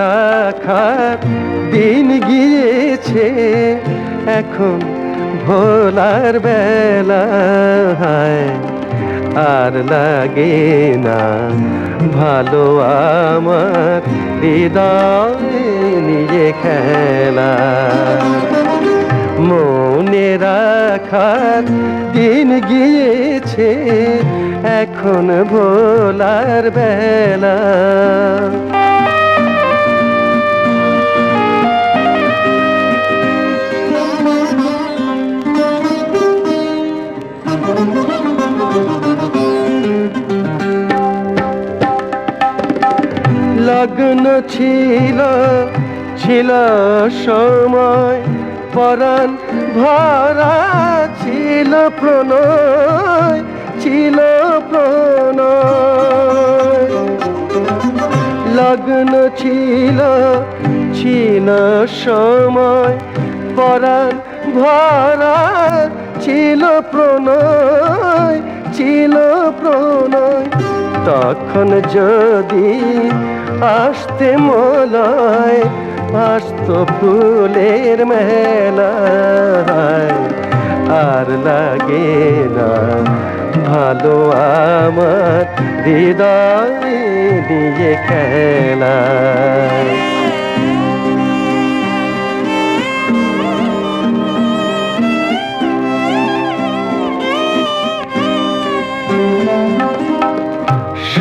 রাখার দিন গিয়েছে, এখন ভোলার বেলা আর লাগে না ভালো আমার হৃদয় নিয়ে খেলা। মনে রাখার দিন গিয়েছে, এখন ভোলার বেলা। লগ্ন ছিল ছিল সময়। পরাণ ভরা ছিল প্রণয় ছিল প্রণয়। লগ্ন ছিল ছিল সময়। পরাণ ভরা ছিল প্রণয় ছিল প্রণয়। তখন যদি আসতে মলয়, আসত ফুলের মেলায়। আর লাগে না ভালো আমার হৃদয় দিয়ে খেলা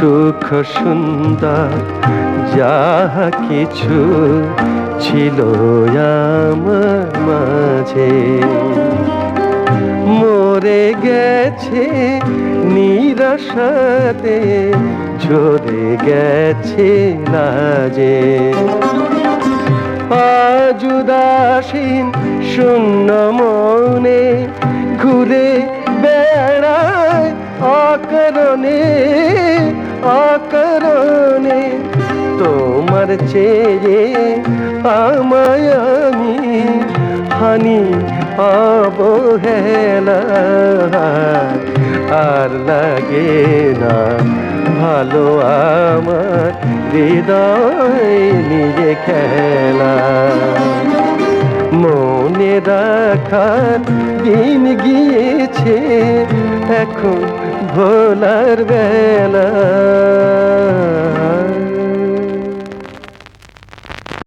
সুখ সুন্দর, যাহা কিছু ছিল আমার মাঝে। মরে গেছে নিরাশাতে ঝরে গেছে লাজে। আজ উদাসীন শূন্য মনে ঘুরে বেড়ায় অকারণে। অকারণে তোমার চেয়ে আমায় আমি হানি অবহেলা আর লাগে না ভালো আমার হৃদয় নিজে খেলা। মনে রাখার দিন গিয়েছে, এখন ভোলার বেলা।